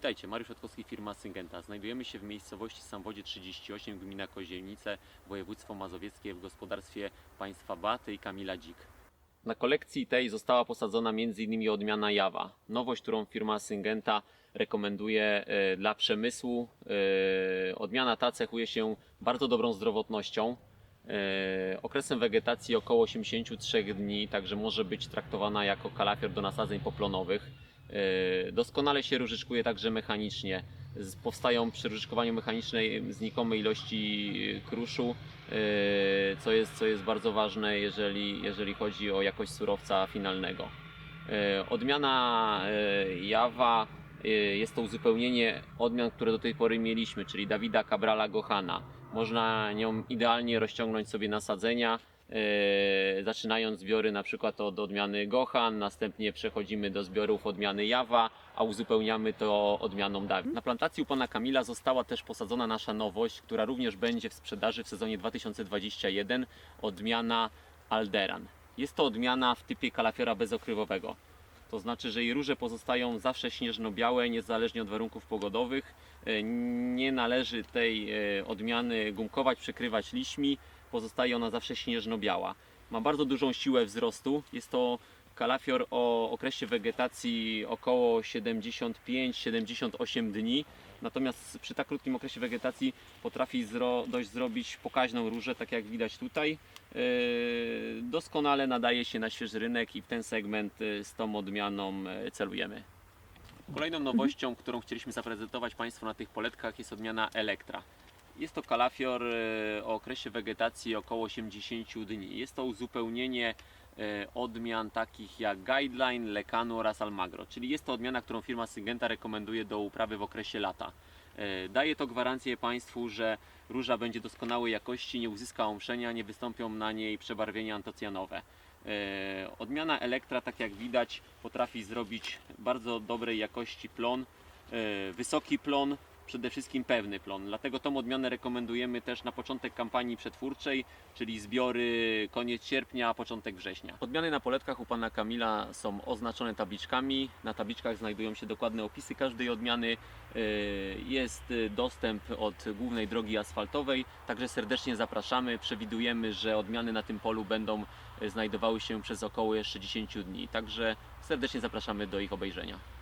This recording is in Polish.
Witajcie, Mariusz Otkowski, firma Syngenta. Znajdujemy się w miejscowości Samwodzie 38, gmina Kozielnice, województwo mazowieckie w gospodarstwie państwa Baty i Kamila Dzik. Na kolekcji tej została posadzona m.in. odmiana Jawa. Nowość, którą firma Syngenta rekomenduje e, dla przemysłu. E, Odmiana ta cechuje się bardzo dobrą zdrowotnością, e, okresem wegetacji około 83 dni, także może być traktowana jako kalafior do nasadzeń poplonowych. E, Doskonale się różyczkuje także mechanicznie. Powstają przy różyczkowaniu mechanicznej znikome ilości kruszu, e, co jest, co jest bardzo ważne, jeżeli, jeżeli chodzi o jakość surowca finalnego. E, Odmiana e, Jawa e, jest to uzupełnienie odmian, które do tej pory mieliśmy, czyli Dawida Cabrala Gohana. Można nią idealnie rozciągnąć sobie nasadzenia, e, zaczynając zbiory na przykład od odmiany Gohan, następnie przechodzimy do zbiorów odmiany Jawa, a uzupełniamy to odmianą Dawid. Na plantacji u pana Kamila została też posadzona nasza nowość, która również będzie w sprzedaży w sezonie 2021, odmiana Alderan. Jest to odmiana w typie kalafiora bezokrywowego. To znaczy, że jej róże pozostają zawsze śnieżno-białe, niezależnie od warunków pogodowych. E, Nie należy tej e, odmiany gumkować, przykrywać liśćmi. Pozostaje ona zawsze śnieżno-biała. Ma bardzo dużą siłę wzrostu. Jest to kalafior o okresie wegetacji około 75-78 dni. Natomiast przy tak krótkim okresie wegetacji potrafi zro, dość zrobić pokaźną różę, tak jak widać tutaj. Yy, Doskonale nadaje się na świeży rynek i w ten segment yy, z tą odmianą yy, celujemy. Kolejną nowością, którą chcieliśmy zaprezentować Państwu na tych poletkach jest odmiana Elektra. Jest to kalafior yy, o okresie wegetacji około 80 dni. Jest to uzupełnienie yy, odmian takich jak Guideline, Lekanu oraz Almagro, czyli jest to odmiana, którą firma Syngenta rekomenduje do uprawy w okresie lata. Yy, Daje to gwarancję Państwu, że róża będzie doskonałej jakości, nie uzyska omszenia, nie wystąpią na niej przebarwienia antocjanowe. E, Odmiana Elektra, tak jak widać, potrafi zrobić bardzo dobrej jakości plon, e, wysoki plon, przede wszystkim pewny plon. Dlatego tą odmianę rekomendujemy też na początek kampanii przetwórczej, czyli zbiory koniec sierpnia, początek września. Odmiany na poletkach u pana Kamila są oznaczone tabliczkami. Na tabliczkach znajdują się dokładne opisy każdej odmiany. E, Jest dostęp od głównej drogi asfaltowej, także serdecznie zapraszamy. Przewidujemy, że odmiany na tym polu będą e, znajdowały się przez około jeszcze 10 dni, także serdecznie zapraszamy do ich obejrzenia.